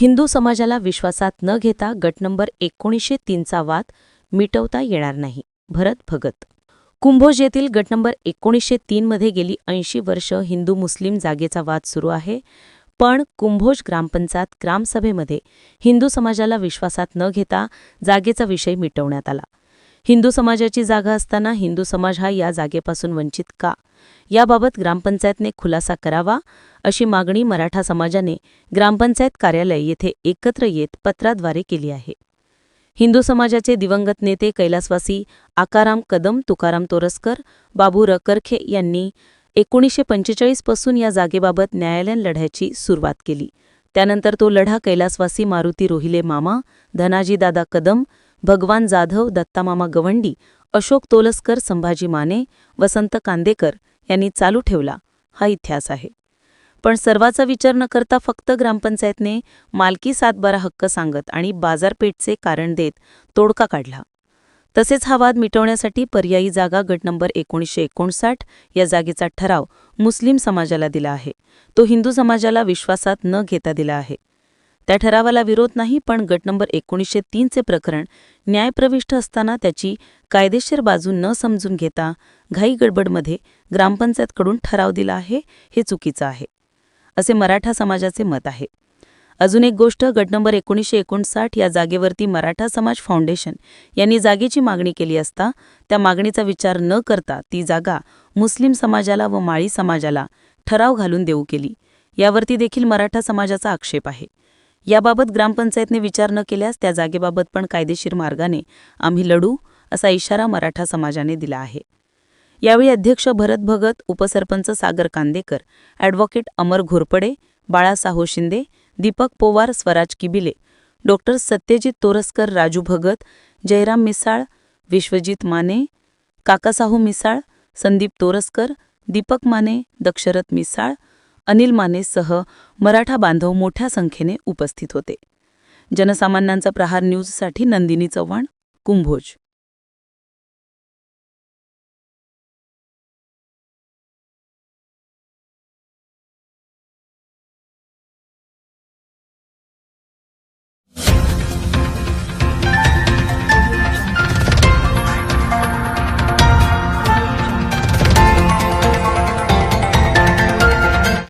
हिंदू समाजाला विश्वासात न घेता गट नंबर एकोणीसशे तीनचा वाद मिटवता येणार नाही. भरत भगत. कुंभोज येथील गट नंबर एकोणीसशे तीनमध्ये गेली ऐंशी वर्ष हिंदू मुस्लिम जागेचा वाद सुरू आहे. पण कुंभोज ग्रामपंचायत ग्रामसभेमध्ये हिंदू समाजाला विश्वासात न घेता जागेचा विषय मिटवण्यात आला. हिंदू समाजाची जागा असताना हिंदू समाज हा या जागेपासून वंचित का? याबाबत ग्रामपंचायतने खुलासा करावा अशी मागणी मराठा समाजाने ग्रामपंचायत कार्यालय येथे एकत्र येत पत्राद्वारे केली आहे. हिंदू समाजाचे दिवंगत नेते कैलासवासी आकाराम कदम तुकाराम तोरसकर बाबू रकरखे यांनी एकोणीसशे पंचेचाळीसपासून या जागेबाबत न्यायालयीन लढ्याची सुरुवात केली. त्यानंतर तो लढा कैलासवासी मारुती रोहिले मामा धनाजीदादा कदम भगवान जाधव दत्तामामा गवंडी अशोक तोलसकर संभाजी माने वसंत कांदेकर यांनी चालू ठेवला. हा इतिहास आहे. पण सर्वाचा विचार न करता फक्त ग्रामपंचायतने मालकी सातबारा हक्क सांगत आणि बाजारपेठचे कारण देत तोडका काढला. तसेच हा वाद मिटवण्यासाठी पर्यायी जागा गट नंबर एकोणीसशे एकोणसाठ या जागेचा ठराव मुस्लिम समाजाला दिला आहे. तो हिंदू समाजाला विश्वासात न घेता दिला आहे. त्या ठरावाला विरोध नाही पण गट नंबर एकोणीसशे तीनचे प्रकरण न्यायप्रविष्ट असताना त्याची कायदेशीर बाजू न समजून घेता घाई गडबडमध्ये ग्रामपंचायतकडून ठराव दिला आहे हे चुकीचं आहे असे मराठा समाजाचे मत आहे. अजून एक गोष्ट गट नंबर एकोणीसशे एकोणसाठ या जागेवरती मराठा समाज फाउंडेशन यांनी जागेची मागणी केली असता त्या मागणीचा विचार न करता ती जागा मुस्लिम समाजाला व माळी समाजाला ठराव घालून देऊ केली. यावरती देखील मराठा समाजाचा आक्षेप आहे. याबाबत ग्रामपंचायतने विचार न केल्यास त्या जागेबाबत पण कायदेशीर मार्गाने आम्ही लढू असा इशारा मराठा समाजाने दिला आहे. यावेळी अध्यक्ष भरत भगत उपसरपंच सागर कांदेकर ॲडव्होकेट अमर घोरपडे बाळासाहो शिंदे दीपक पोवार स्वराज किबिले डॉक्टर सत्यजित तोरसकर राजू भगत जयराम मिसाळ विश्वजित माने काकासाहू मिसाळ संदीप तोरसकर दीपक माने दक्षरथ मिसाळ अनिल मानेसह मराठा बांधव मोठ्या संख्येने उपस्थित होते. जनसामान्यांचा प्रहार न्यूजसाठी नंदिनी चव्हाण कुंभोज.